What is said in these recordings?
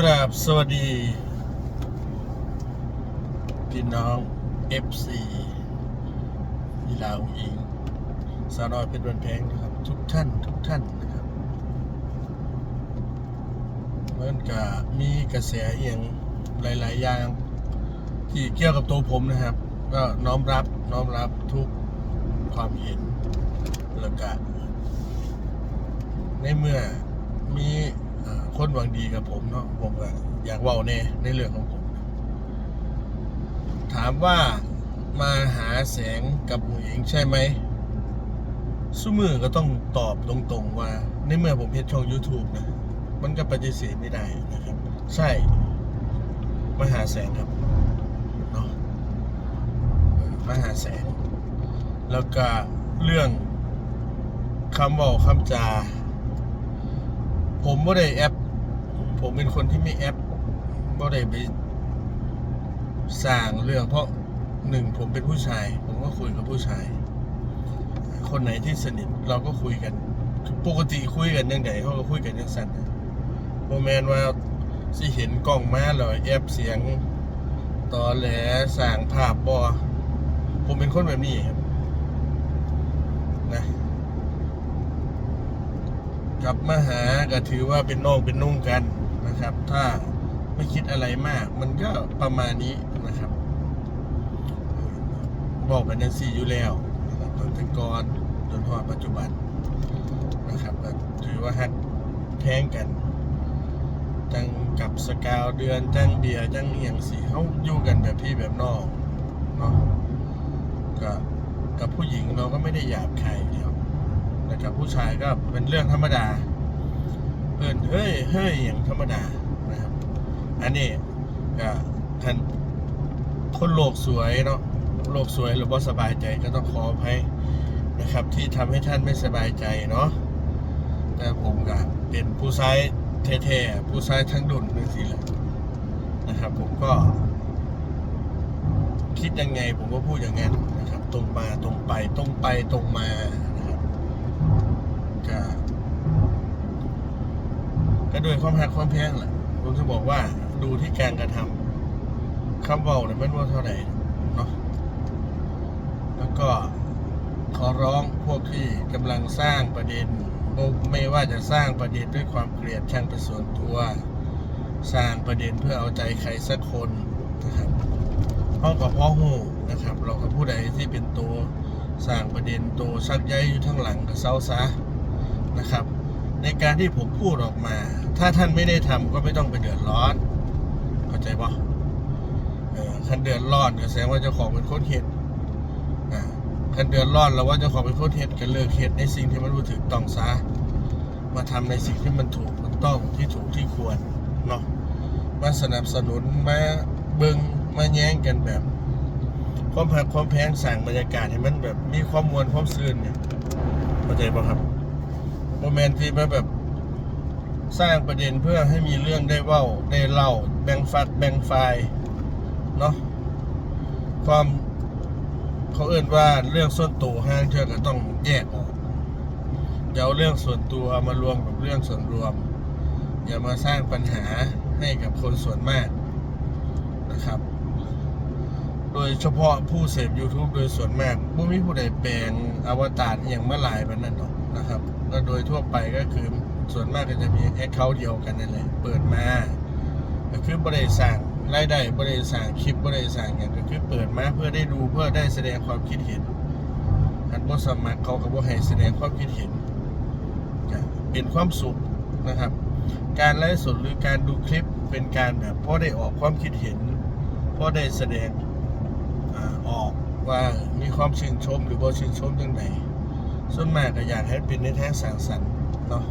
กราบสวัสดี พี่น้อง FC ยีลาอุอิงสาวน้อยเป็นวันแพงนะครับ ทุกท่านทุกท่านนะครับเหมือนกับมีกระแสเอียงหลาย ๆ อย่าง ที่เกี่ยวกับตัวผมนะครับ ก็น้อมรับน้อมรับทุกความเห็นแล้วก็ในเมื่อมี คนหวังดีกับผมเนาะผมก็อยากเว่าในในเรื่องของผม ถามว่ามาหาแสงกับหมูเองใช่ไหมสู้มือก็ต้องตอบตรงๆว่า ในเมื่อผมเพจช่อง YouTube นะ มันก็ปฏิเสธไม่ได้นะครับ ใช่มาหาแสงครับเนาะมาหาแสง แล้วก็เรื่องคำบอกคำจา ผมไม่ได้แอป ผมเป็นคนที่ไม่แอปไม่ได้ไปสร้างเรื่องเพราะหนึ่งผมเป็นผู้ชาย ผมก็คุยกับผู้ชาย คนไหนที่สนิทเราก็คุยกัน ปกติคุยกันยังไงเขาก็คุยกันยังสั้นโมแมนว่าสิเห็นกล้องมาเลยแอปเสียงตอแหลสั่งภาพบอผมเป็นคนแบบนี้ครับนะกลับมาหาก็ถือว่าเป็นน้องเป็นนุ่งกัน นะครับ ถ้าไม่คิดอะไรมาก มันก็ประมาณนี้นะครับ บอกกันยังสี่อยู่แล้วตั้งแต่ก่อนจนถึงปัจจุบันนะครับถือว่าฮักแท้งกัน จังกับสกาวเดือนจังเบียร์จังเอียงสีเขาอยู่กันแบบพี่แบบน้องเนาะก็กับผู้หญิงเราก็ไม่ได้หยาบใครเดียวนะครับผู้ชายก็เป็นเรื่องธรรมดา เพื่นเฮ้ยเฮ้ยอย่างธรรมดานะครับ อันนี้ก็ท่านคนโลกสวยเนาะโลกสวยหรือว่าสบายใจก็ต้องขออภัยนะครับ ที่ทำให้ท่านไม่สบายใจเนาะแต่ผมก็เป็นผู้ชายแท้ๆผู้ชายทั้งดุนนั่นสิแหละนะครับ ผมก็ คิดยังไงผมก็พูดอย่างนั้นนะครับ ตรงมาตรงไปตรงไปตรงมานะครับก็ ก็ด้วยความหักความแพงแหละผมจะบอกว่าดูที่การกระทำคำเบาเนี่ยไม่ว่าเท่าไหร่เนาะแล้วก็ขอร้องพวกที่กำลังสร้างประเด็นไม่ว่าจะสร้างประเด็นด้วยความเกลียดชังเป็นส่วนตัว สร้างประเด็นเพื่อเอาใจใครสักคนนะครับพ่อกับพ่อหูนะครับ เราก็ผู้ใดที่เป็นตัวสร้างประเด็นตัวชักใยอยู่ทั้งหลังกับเซาซะนะครับ ในการที่ผมพูดออกมา ถ้าท่านไม่ได้ทำก็ไม่ต้องไปเดือดร้อน เข้าใจปะคันเดือดร้อนก็แสดงว่าเจ้าของเป็นคนเห็ดอ่าคันเดือดร้อนแล้วว่าเจ้าของเป็นคนเห็ดก็เลิกเห็ดในสิ่งที่มันรู้ถึกต้องซะมาทำในสิ่งที่มันถูกมันต้องที่ถูกที่ควรเนาะมาสนับสนุนมาเบิงมาแย้งกันแบบความผักความแพงสั่งบรรยากาศให้มันแบบมีความมวลความซื่นเนี่ยเข้าใจป่ะครับ โมเมนต์ที่มาแบบสร้างประเด็นเพื่อให้มีเรื่องได้เว้าได้เล่าแบ่งฝักแบ่งฝ่ายเนาะความเขาเอื่นว่าเรื่องส่วนตัวห้างเธอก็ต้องแยกออกอย่าเอาเรื่องส่วนตัวมารวมกับเรื่องส่วนรวม อย่ามาสร้างปัญหาให้กับคนส่วนมากนะครับ โดยเฉพาะผู้เสพ YouTube โดยส่วนมากไม่มีผู้ใดแปลงอวตารอย่างเมื่อหลายแบบนั้นหรอก นะครับก็โดยทั่วไปก็คือส่วนมากก็จะมีแอคเคาท์เดียวกันนั่นแหละเปิดมาก็คือบริษัทรายได้บริษัทคลิปบริษัทอย่างก็คือเปิดมาเพื่อได้ดูเพื่อได้แสดงความคิดเห็นคันบสมัครเขาก็บ่ให้แสดงความคิดเห็นก็เป็นความสุขนะครับ การไลฟ์สดหรือการดูคลิปเป็นการแบบพ่อได้ออกความคิดเห็นพ่อได้แสดงอออกว่ามีความชื่นชมหรือบ่ชื่นชมยังไง ส่วนมากก็อยากให้เป็นในทางสร้างสรรค์เนาะ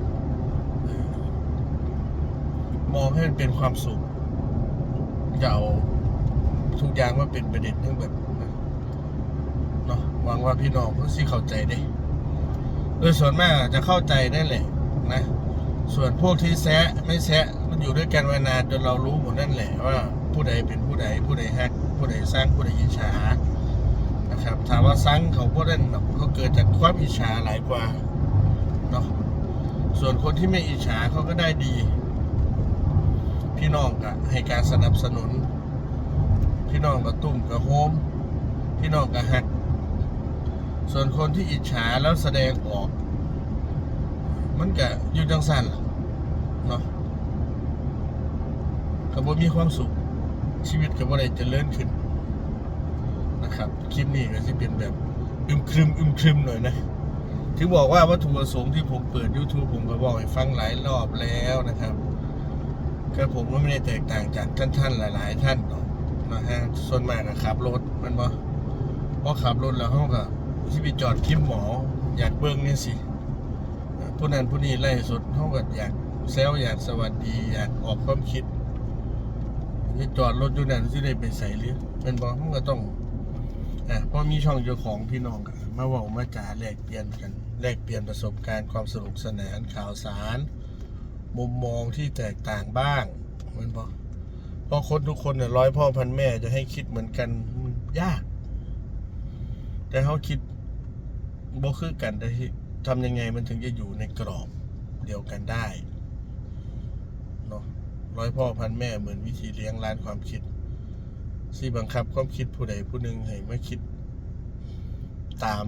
มองให้มันเป็นความสุขอย่าเอาทุกอย่างมาเป็นประเด็นทั้งแบบเนาะหวังว่าพี่น้องเพื่อสิเข้าใจได้ โดยส่วนมากจะเข้าใจนั่นแหละนะ ส่วนพวกที่แซะไม่แซะมันอยู่ด้วยกันมานานจนเรารู้หมดนั่นแหละว่าผู้ใดเป็นผู้ใด ผู้ใดแฮกผู้ใดสร้างผู้ใดอิจฉา นะครับถามว่าสร้างเขาพวกนั้นเขาเกิดจากความอิจฉาหลายกว่าเนาะส่วนคนที่ไม่อิจฉาเขาก็ได้ดี พี่น้องก็ให้การสนับสนุน พี่น้องก็ตุ้มก็โฮมพี่น้องก็หัก ส่วนคนที่อิจฉาแล้วแสดงออก มันก็อยู่จังสันล่ะเนาะก็บ่มีความสุขชีวิตก็บ่ได้เจริญขึ้น นะครับ คลิปนี้ก็สิเป็นแบบอึมครึมอึมครึมหน่อยนะถึงบอกว่าวัตถุประสงค์ที่ผมเปิด YouTube ผมก็บอกให้ฟังหลายรอบแล้วนะครับก็ผมก็ไม่ได้แตกต่างจากท่านๆหลาย ๆ ท่านหรอกนะฮะส่วนมากก็ขับรถมันบ่พอขับรถแล้วเขาก็ที่ไปจอดคิมหมอ อยากเบิ้งนี่สิผู้นั้นผู้นี้ไล่สุดเขาก็อยากเซลอยากสวัสดี อยากออกความคิดที่จอดรถอยู่นั่นที่ได้ไปใส่หรือเป็นบ่เขาก็ต้อง อะพอมีช่องเจ้าของพี่น้องกันมาว่ามาจ่าแลกเปลี่ยนกันแลกเปลี่ยนประสบการณ์ความสนุกสนานข่าวสาร มุมมองที่แตกต่างบ้างมันบอกเพราะคนทุกคนเนี่ยร้อยพ่อพันแม่จะให้คิดเหมือนกันยาก แต่เขาคิดบ่คือกันแต่ที่ทำยังไงมันถึงจะอยู่ในกรอบเดียวกันได้เนาะร้อยพ่อพันแม่เหมือนวิธีเลี้ยงร้านความคิด ที่บังคับความคิดผู้ใดผู้หนึ่งให้มาคิดตาม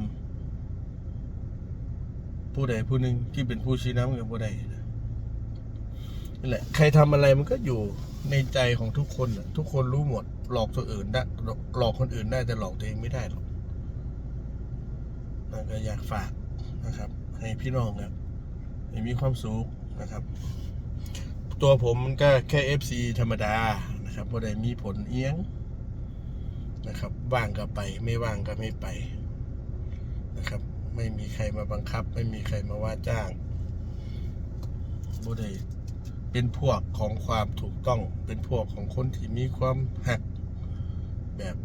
ผู้ใดผู้หนึ่งที่เป็นผู้ชี้นำกับผู้ใดนะนี่แหละใครทำอะไรมันก็อยู่ในใจของทุกคนทุกคนรู้หมด หลอกตัวอื่นได้หลอกคนอื่นได้แต่หลอกตัวเองไม่ได้หรอกนะก็อยากฝากนะครับ ให้พี่น้องครับให้มีความสุขนะครับ ตัวผมมันก็แค่ FC ธรรมดานะครับบ่ได้มีผลเอียง นะครับว่างก็ไป ไม่ว่างก็ไม่ไปนะครับ ไม่มีใครมาบังคับ ไม่มีใครมาว่าจ้างบุได้เป็นพวกของความถูกต้องเป็นพวกของคนที่มีความหักแบบ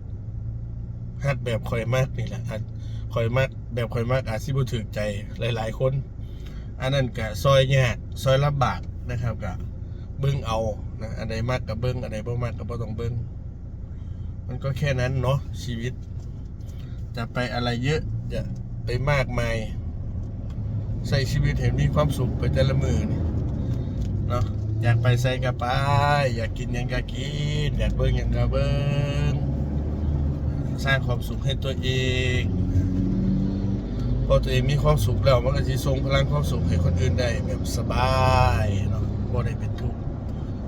หักแบบคอยมากนี่แหละอาจคอยมากแบบคอยมากอาจสิบุถึกใจหลาย ๆ คน อันนั้นกะซอยยากซอยลำบากนะครับกะเบิ้งเอานะอันใดมากกับเบิ้งอันใดบ่มากกับบ่ต้องเบิ้ง มันก็แค่นั้นเนาะชีวิต จะไปอะไรเยอะจะไปมากมาย ใส่ชีวิตเห็นมีความสุขไปแต่ละมือนี่เนาะอยากไปใส่กระไปอยากกินยังก็กิน อยากเบิ้งยังก็เบิ้งสร้างความสุขให้ตัวเองพอตัวเองมีความสุขแล้วมันก็จะส่งพลังความสุขให้คนอื่นได้แบบสบายเนาะบ่ได้เป็นทุกข์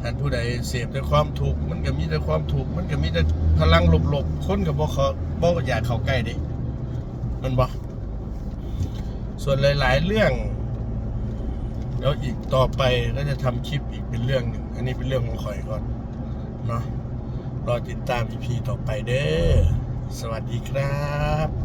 ท่านผู้ใดเสพแต่ความทุกมันก็มีแต่ความทุกมันก็มีแต่พลังหลบๆคนกับบ่เขาบ่อยากเข้าใกล้ดิมันบ่ส่วนหลาย ๆ เรื่องเดี๋ยวอีกต่อไปก็จะทำคลิปอีกเป็นเรื่องหนึ่งอันนี้เป็นเรื่องของข่อยก่อนเนาะรอติดตาม EP ต่อไปเด้อสวัสดีครับ